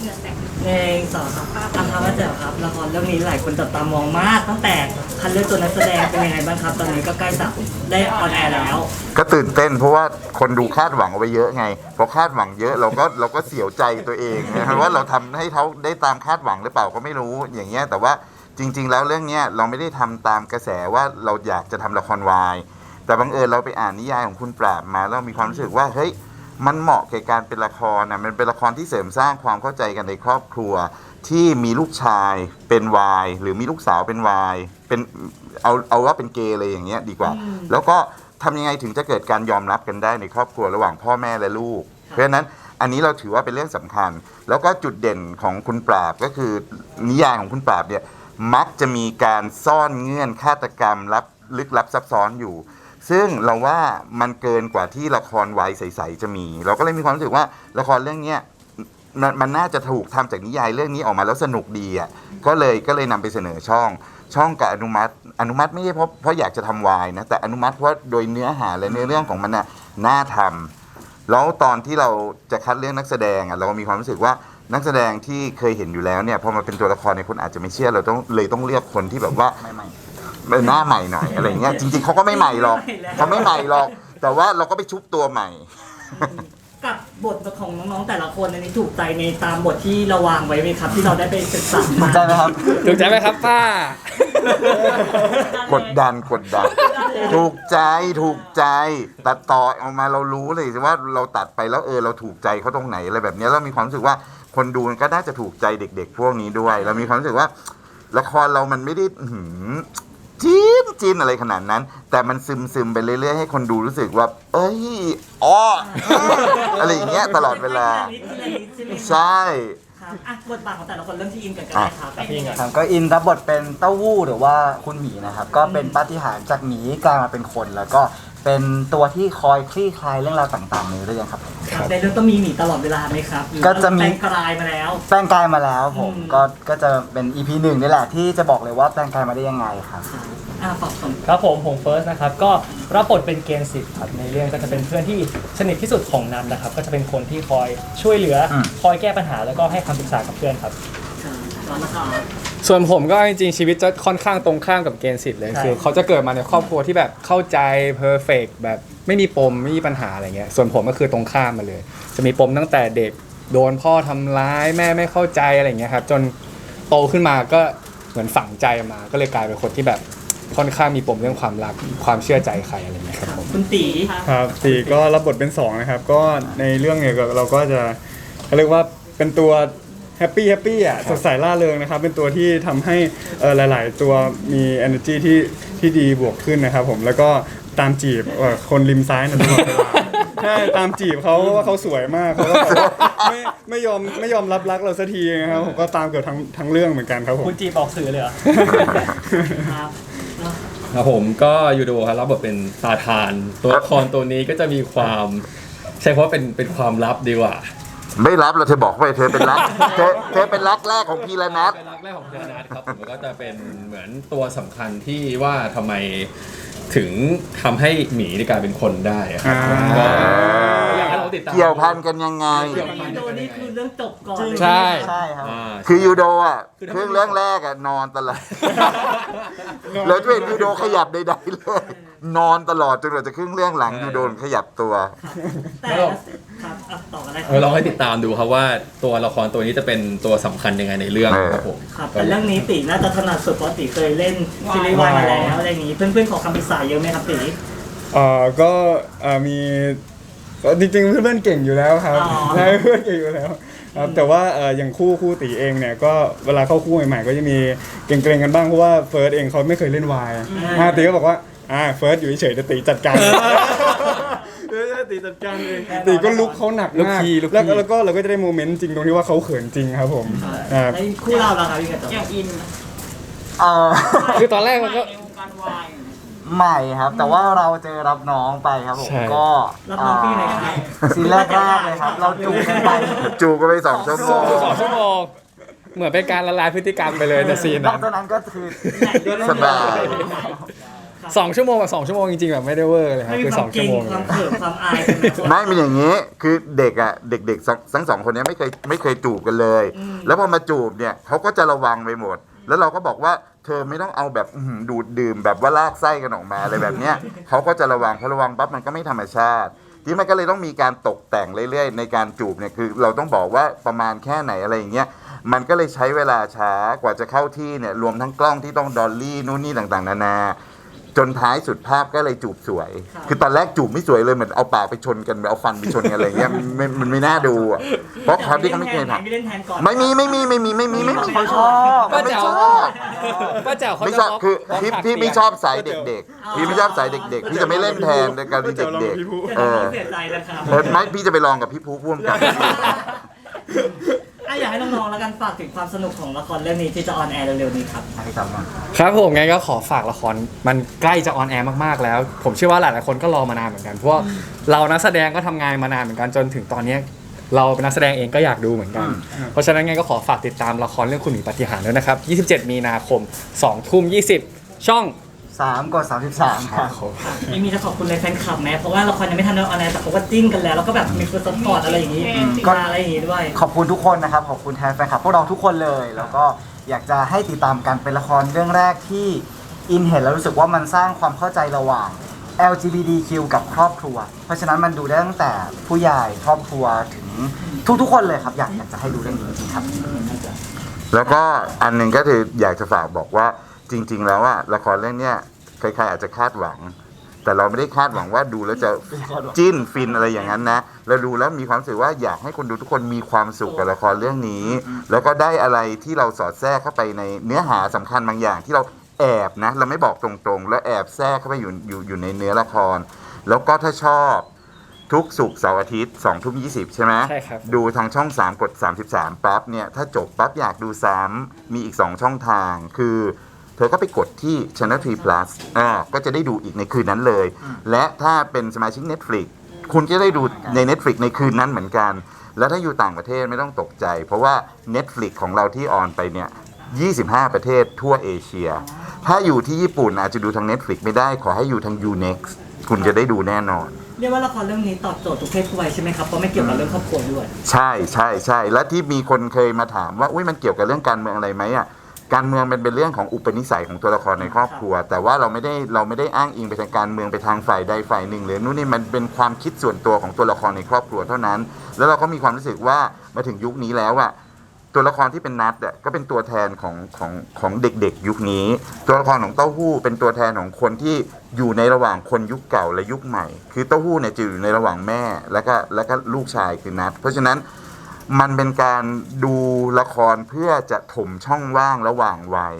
เหงื่อแตกหนึ่งสองสามอันคาว่าเจ๋อครับละครเรื่องนี้หลายคนจับตามองมาก ตั้งแต่คันเลือกตัวนักแสดงเป็นยังไงบ้างครับ ตอนนี้ก็ใกล้จะได้ออนแอร์แล้ว ก็ตื่นเต้นเพราะว่าคนดูคาดหวังเอาไว้เยอะไงพอคาดหวังเยอะเราก็เราก็เสียวใจตัวเองนะครับว่าเราทำให้เขาได้ตามคาดหวังหรือเปล่าก็ไม่รู้อย่างเงี้ยแต่ว่าจริง ๆ แล้วเรื่องเนี้ยเราไม่ได้ทำตามกระแสว่าเราอยากจะทำละครวาย แต่บังเอิญเราไปอ่านนิยายของคุณปราบมาแล้วมีความรู้สึกว่าเฮ้ย มันเหมาะแก่การเป็นละครนะมันเป็นละครที่เสริมสร้างความเข้าใจกันในครอบครัว ที่มีลูกชายเป็นวาย หรือมีลูกสาวเป็นวายเป็นเอาเอาว่าเป็นเกย์เลยอย่างเงี้ยดีกว่าอืมแล้วก็ทำยังไงถึงจะเกิดการยอมรับกันได้ในครอบครัวระหว่างพ่อแม่และลูก เพราะฉะนั้นอันนี้เราถือว่าเป็นเรื่องสำคัญ แล้วก็จุดเด่นของคุณปราบก็คือนิยายของคุณปราบเนี่ยมักจะมีการซ่อนเงื่อนฆาตกรรมลับลึกลับซับซ้อนอยู่ ซึ่งเราว่ามันเกินกว่าที่ละครวัยใสๆจะมี เราก็เลยมีความรู้สึกว่าละครเรื่องเนี้ยมันมันน่าจะถูกทำจากนิยายเรื่องนี้ออกมาแล้วสนุกดีอะก็เลยก็เลยนำไปเสนอช่อง ช่องกับอนุมัติ อนุมัติไม่ใช่เพราะเพราะอยากจะทำวายนะแต่อนุมัติเพราะโดยเนื้อหาและเนื้อเรื่องของมันน่ะน่าทำแล้วตอนที่เราจะคัดเรื่องนักแสดงอะเรามีความรู้สึกว่านักแสดงที่เคยเห็นอยู่แล้วเนี่ยพอมาเป็นตัวละครในยคนอาจจะไม่เชื่อเราต้องเลยต้องเลือกคนที่แบบว่า เป็นหน้าใหม่หน่อยอะไรเงี้ยจริงๆเขาก็ไม่ใหม่หรอกเขาไม่ใหม่หรอก แต่ว่าเราก็ไปชุบตัวใหม่ กับบทของน้องๆแต่ละคนอันนี้ถูกใจในตามบทที่เราวางไว้ไหมครับ ที่เราได้ไปศึกษาถูมากใจไหมครับถูกใจไหมครับป้ากดดันกดดัน ถูกใจถูกใจตัดต่อออกมาเรารู้เลยว่าเราตัดไปแล้วเออเราถูกใจเขาตรงไหนอะไรแบบเนี้ยเรามีความรู้สึกว่าคนดูมันก็น่าจะถูกใจเด็ก ๆ พวกนี้ด้วย เรามีความรู้สึกว่า ละครเรามันไม่ได้อื้อหือ จีนจีนอะไรขนาดนั้น แต่มันซึมซึมๆไปเรื่อยๆให้คนดูรู้สึกว่า เอ้ยอ้ออะไรอย่างเงี้ยตลอดเวลา ใช่ ครับอะบทบาทของแต่ละคนเริ่มที่อินกันก็ได้ครับอะพี่อินก่อน ครับก็อินรับบทเป็นเต้าหู้หรือว่าคุณหมีนะครับ ก็เป็นปาฏิหาริย์จากหมีกลายมาเป็นคน แล้วก็เป็นตัวที่คอยคลี่คลายเรื่องราวต่างๆในเรื่องครับผม ครับในเรื่องต้องมีหมีตลอดเวลาไหมครับหรือก็จะมี แปลงกลายมาแล้ว แปลงกายมาแล้วผมอืม ก็ก็จะเป็น EP หนึ่งนี่แหละที่จะบอกเลยว่าแปลงกายมาได้ยังไงครับ อะฝากคนครับผมผมเฟิร์สนะครับก็รับบทเป็นเกณฑ์สิบครับในเรื่องก็จะเป็นเพื่อนที่สนิทที่สุดของนันนะครับ ก็จะเป็นคนที่คอยช่วยเหลืออม คอยแก้ปัญหาแล้วก็ให้คำปรึกษากับเพื่อนครับครับร้อนนะครับส่วนผมก็จริงๆชีวิตจะค่อนข้างตรงข้ามกับเกณฑ์สิทธิ์เลยใช่ คือเขาจะเกิดมาในครอบครัวที่แบบเข้าใจเพอร์เฟกแบบไม่มีปมไม่มีปัญหาอะไรเงี้ยส่วนผมก็คือตรงข้ามมาเลย จะมีปมตั้งแต่เด็กโดนพ่อทำร้ายแม่ไม่เข้าใจอะไรเงี้ยครับจนโตขึ้นมาก็เหมือนฝังใจมาก็เลยกลายเป็นคนที่แบบ ค่อนข้างมีปมเรื่องความรักความเชื่อใจใครอะไรเงี้ยครับผมคุณตีครับตีก็รับบทเป็นสองนะครับ ก็ในเรื่องเนี่ยเราก็จะเขาเรียกว่าเป็นตัวแฮปปี้แฮปปี้อะสดใสล่าเริงนะครับ เป็นตัวที่ทำให้เอ่อหลาย ๆ ตัวมี energy ที่ที่ดีบวกขึ้นนะครับผมแล้วก็ตามจีบเอ่อคนริมซ้ายนะตลอดเวลาใช่ตามจีบเขาว่าเขาสวยมากเขาก็แบบว่าไม่ไม่ยอมไม่ยอมรับรักเราสักทีนะครับผมก็ตามเกือบทั้งทั้งเรื่องเหมือนกันครับผม คุณจีบออกสื่อเลยเหรอ ครับเนอะ ครับผมก็ยูโดครับรับบทเป็นตาทาน ตัวละครตัวนี้ก็จะมีความใช่เพราะว่าเป็นเป็นความลับดีกว่า ไม่รับเราเธอบอกไปเธอเป็นรักเธอเธอเป็นรักแรกของพีระนัทเป็นรักแรกของเดนัทครับผมก็จะเป็นเหมือนตัวสำคัญที่ว่าทำไมถึงทำให้หมีในกลายเป็นคนได้อะครับอ่าก็อยากให้เรา ติดตาม เกี่ยวพันกันยังไง เกี่ยวพันโดกันนี่ยังไงคือเรื่องจบก่อนเลยใช่ ใช่ครับ อ่า คือยูโดอะคือถ้าเครื่องเรื่องแรกอะนอนตลอดเราจะเห็นยูโดขยับใดๆเลย นอนตลอดจนกว่าจะครึ่งเรื่องหลังยูโดขยับตัว แต่ครับอะต่อกันได้คเออลรัอบงให้ติดตามดูครับว่าตัวละครตัวนี้จะเป็นตัวสำคัญยังไงในเรื่องครับผมครับแต่เรื่องนี้ตีน่าจะถนัดสุดเพราะตีเคยเล่นซีรีส์วายมาแล้วอะไรอย่างนี้ เพื่อนๆขอคำปรึกษาเยอะไหมครับตีเอ่อก็เอ่อมี ก็จริงๆเพื่อนๆเก่งอยู่แล้วครับอ๋อ ใช่เพื่อนเก่งอยู่แล้วครับแต่ว่าเอ่ออย่างคู่คู่ตีเองเนี่ยก็เวลาเข้าคู่ใหม่ๆ ก็จะมีเกรงๆกันบ้างเพราะว่าเฟิร์สเองเขาไม่เคยเล่นวายอ่าตีก็บอกว่าอ่าเฟิร์สอยู่เฉยๆแต่ตีจัดการเออตีจัดการเองตีก็ลุกเขาหนักลุกมากขี้ลุกขี้ แล้วแล้วก็เราก็จะได้โมเมนต์จริงตรงที่ว่าเขาเขินจริงครับผมอ่าในคู่เราล่ะครับพี่กระจกอย่างอินเออคือตอนแรกมันก็ ในวงการวาย ใหม่ครับ แต่ว่าเราเจอรับน้องไปครับผมใช่ ก็รับน้องพี่ไหนครับ ซีนแรกๆเลยครับ เราจูบกันไป จูกันไปสองชั่วโมงสองชั่วโมงเหมือนเป็นการละลายพฤติกรรมไปเลยในซีนนอกนั้นจากนั้นก็คือสบายสองชั่วโมงกับสองชั่วโมงจริงๆแบบไม่ได้เวอร์เลยครับไม่มีคือคสวาอมงเก่ชั่วงโมง ความเลยเขินความอายกันไหมไม่เป็นอย่างนี้ คือเด็กอะ เด็กๆทั้งทั้งสองคนเนี้ไม่เคยไม่เคยจูบกันเลย แล้วพอมาจูบเนี่ยเขาก็จะระวังไปหมด แล้วเราก็บอกว่าเธอไม่ต้องเอาแบบอื้อหือดูดดื่มแบบว่าลากไส้กันออกมาอะไรแบบเนี้ย เขาก็จะระวังพอระวังปั๊บมันก็ไม่ธรรมชาติ ที่มันก็เลยต้องมีการตกแต่งเรื่อยๆ ในการจูบเนี่ยคือ เราต้องบอกว่าประมาณแค่ไหนอะไรอย่างเงี้ยมันก็เลยใช้เวลาช้ากว่าจะเข้าที่เนี่ยรวมทั้งกล้องที่ต้องดอลลี่นู่นนี่ต่างๆ นานา จนท้ายสุดภาพก็เลยจูบสวย คือตอนแรกจูบไม่สวยเลยเหมือนเอาปากไปชนกันเอาฟันไปชนกันอะไรเงี้ยมันไม่มันไม่น่าดูอะเพราะความที่เขาไม่เคยทไม่เล่นแทนก่อนำไม่มีไม่มีไม่มีไม่มีไม่มีเขาชอบเขาไม่ชอบป้าแจ๋วเขาไม่จะชอบล็กคือล็กพี่ฉากพี่ไม่เปียกชอบสายเด็ก ๆ พี่ไม่ชอบสายเด็ก ๆ พี่จะไม่เล่นแทนในการที่เด็กๆเออเสียใจนะครับ เออไม่พี่จะไปลองกับพี่ภูพ่วงกับ อะอยากให้น้องๆแล้วกันฝากถึงความสนุกของละครเรื่องนี้ที่จะออนแอร์เร็วๆนี้ครับ ให้จำมาครับผมไงก็ขอฝากละครมันใกล้จะออนแอร์มากๆแล้ว ผมเชื่อว่าหลายๆคนก็รอมานานเหมือนกันเพราะว่าเรานักแสดงก็ทำงานมานานเหมือนกันจนถึงตอนเนี้ยเราเป็นนักแสดงเองก็อยากดูเหมือนกัน เพราะฉะนั้นไงก็ขอฝากติดตามละครเรื่องคุณหมีปาฏิหาริย์ด้วยนะครับ 27 มีนาคม 2 ทุ่ม 20 ช่อง สามกดสามสิบสามครับมีมีจะขอบคุณเลยแฟนคลับไหมเพราะว่าละครยังไม่ทันได้ออนแอร์แต่เขาก็จิ้นกันแล้วแล้วก็แบบมีคนซัพพอร์ตอะไรอย่างนี้ก็มาอะไรอย่างนี้ด้วย ขอบคุณทุกคนนะครับ ขอบคุณแทนแฟนคลับพวกเราทุกคนเลย แล้วก็อยากจะให้ติดตามกันเป็นละครเรื่องแรกที่อินเห็นแล้วรู้สึกว่ามันสร้างความเข้าใจระหว่าง LGBTQ กับครอบครัว เพราะฉะนั้นมันดูได้ตั้งแต่ผู้ใหญ่ครอบครัวถึงทุกๆคนเลยครับ อยากอยากจะให้ดูเรื่องนี้จริงๆครับ แล้วก็อันหนึ่งก็คืออยากจะฝากบอกว่า จริง ๆ แล้วอะละครเรื่องเนี้ยใครๆอาจจะคาดหวัง แต่เราไม่ได้คาดหวังว่าดูแล้วจะจิ้นฟินอะไรอย่างนั้นนะเราดูแล้วมีความรู้สึกว่าอยากให้คนดูทุกคนมีความสุขกับละครเรื่องนี้ แล้วก็ได้อะไรที่เราสอดแทรกเข้าไปในเนื้อหาสำคัญบางอย่างที่เราแอบนะเราไม่บอกตรงๆ แล้วแอบแทรกเข้าไปอยู่อยู่อยู่ในเนื้อละคร แล้วก็ถ้าชอบทุกสุกร์เสาร์อาทิตย์2ทุ่ม20ใช่ไหมใช่ครับ ดูทางช่อง 3 กด 33ปั๊บเนี่ย ถ้าจบปั๊บอยากดูซ้ำมีอีก 2 ช่องทางคือเธอก็ไปกดที่ Channel 3 Plus อ่าก็จะได้ดูอีกในคืนนั้นเลย และถ้าเป็นสมาชิก Netflix คุณจะได้ดูใน Netflix ในคืนนั้นเหมือนกัน แล้วถ้าอยู่ต่างประเทศไม่ต้องตกใจ เพราะว่า Netflix ของเราที่ออนไปเนี่ย 25 ประเทศทั่วเอเชีย ถ้าอยู่ที่ญี่ปุ่นอาจจะดูทาง Netflix ไม่ได้ ขอให้อยู่ทาง Unext คุณจะได้ดูแน่นอน เรียกว่าละครเรื่องนี้ตอบโจทย์ทุกเพศทุกวัยใช่ไหมครับ เพราะไม่เกี่ยวกับเรื่องครอบครัวด้วย ใช่ใช่ใช่และที่มีคนเคยมาถามว่า อุ้ยมันเกี่ยวกับเรื่องการเมืองอะไรไหมอะ การเมืองมันเป็นเรื่องของอุปนิสัยของตัวละครในครอบครัว แต่ว่าเราไม่ได้เราไม่ได้อ้างอิงไปทางการเมืองไปทางฝ่ายใดฝ่ายหนึ่งเลยนู่นนี่มันเป็นความคิดส่วนตัวของตัวละครในครอบครัวเท่านั้น แล้วเราก็มีความรู้สึกว่ามาถึงยุคนี้แล้วอะตัวละครที่เป็นนัดอะก็เป็นตัวแทนของของของเด็กๆ ยุคนี้ ตัวละครของเต้าหู้เป็นตัวแทนของคนที่อยู่ในระหว่างคนยุคเก่าและยุคใหม่ คือเต้าหู้เนี่ยจะอยู่ในระหว่างแม่แล้วก็แล้วก็ลูกชายคือนัด เพราะฉะนั้น มันเป็นการดูละครเพื่อจะถมช่องว่างระหว่างวัย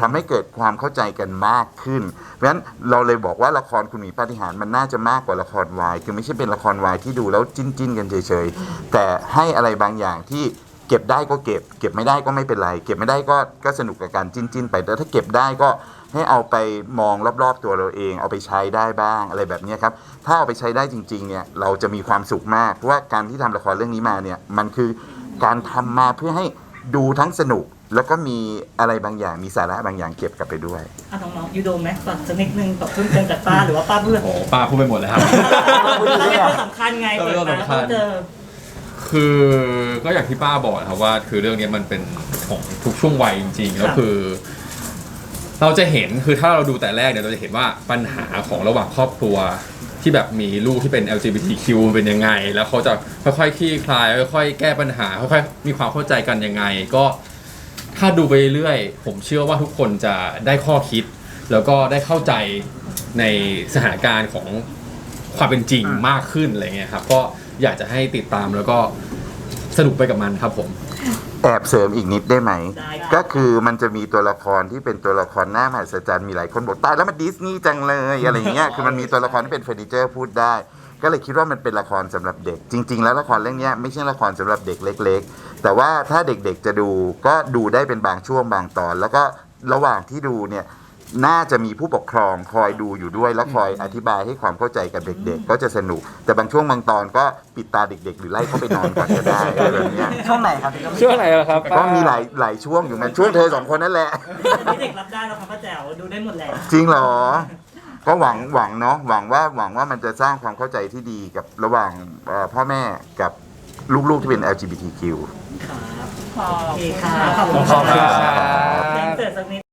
ทำให้เกิดความเข้าใจกันมากขึ้น เพราะฉะนั้นเราเลยบอกว่าละครคุณหมีปาฏิหาริย์มันน่าจะมากกว่าละครวาย คือไม่ใช่เป็นละครวายที่ดูแล้วจิ้นจิ้นๆกันเฉยๆ แต่ให้อะไรบางอย่างที่เก็บได้ก็เก็บ เก็บไม่ได้ก็ไม่เป็นไร เก็บไม่ได้ก็ก็สนุกกับการจิ้นจิ้นๆไป แต่ถ้าเก็บได้ก็ ให้เอาไปมองรอบๆตัวเราเอง เอาไปใช้ได้บ้างอะไรแบบเนี้ยครับ ถ้าเอาไปใช้ได้จริงๆเนี่ยเราจะมีความสุขมาก เพราะว่าการที่ทำละครเรื่องนี้มาเนี่ยมันคือการทำมาเพื่อให้ดูทั้งสนุกแล้วก็มีอะไรบางอย่างมีสาระบางอย่างเก็บกลับไปด้วยอะน้องๆยูโดมไหมฝากสักนิดนึงกับเพิ่มเติมจากป้าหรือว่าป้าเพื่อนโอ้ป้าพูดไปหมดเลยครับป้าเป็นคนสำคัญไงเออเปิดมาสำคัญต้องเจอคือก็อย่างที่ป้าบอกนะครับว่าคือเรื่องนี้มันเป็นของทุกช่วงวัยจริงๆแล้วคือ เราจะเห็นคือถ้าเราดูแต่แรกเนี่ยเราจะเห็นว่าปัญหาของระหว่างครอบครัวที่แบบมีลูกที่เป็น LGBTQ เป็นยังไง แล้วเขาจะค่อยๆคลี่คลายค่อยๆแก้ปัญหาค่อยๆมีความเข้าใจกันยังไง ก็ถ้าดูไปเรื่อยๆผมเชื่อว่าทุกคนจะได้ข้อคิด แล้วก็ได้เข้าใจในสถานการณ์ของความเป็นจริงมากขึ้นอะไรเงี้ยครับก็อยากจะให้ติดตามแล้วก็สนุกไปกับมันครับผม แอบเสริมอีกนิดได้ไหม ได้ครับก็คือมันจะมีตัวละครที่เป็นตัวละครหน้ามหัศจรรย์มีหลายคนบอกตายแล้วมันดิสนีย์จังเลยอะไรอย่างเงี้ยคือมันมีตัวละครที่เป็นเฟอร์นิเจอร์พูดได้ ก็เลยคิดว่ามันเป็นละครสำหรับเด็ก จริง ๆ แล้วละครเรื่องเนี้ยไม่ใช่ละครสำหรับเด็กเล็ก ๆ แต่ว่าถ้าเด็กๆจะดูก็ดูได้เป็นบางช่วงบางตอน แล้วก็ระหว่างที่ดูเนี่ย น่าจะมีผู้ปกครองคอยดูอยู่ด้วย แล้วคอยอธิบายให้ความเข้าใจกับเด็ก ๆ ก็จะสนุก แต่บางช่วงบางตอนก็ปิดตาเด็ก ๆ หรือไล่เขาไปนอนก่อนก็ได้อะไรแบบเนี้ยช่วงไหนครับพี่ก็ช่วงไหนล่ะครับก็มีหลายหลายช่วงอยู่มันช่วงเธอสองคนนั่นแหละ นี่เด็กรับได้แล้วครับป้าแจ๋วดูได้หมดแหละจริงเหรอ ก็หวังหวังเนาะหวังว่าหวังว่ามันจะสร้างความเข้าใจที่ดีกับระหว่างเอ่อพ่อแม่กับลูกๆที่เป็น LGBTQ ครับโอเคครับขอบคุณขอบคุณคครัรับ บเล่นเสร็จสักนิด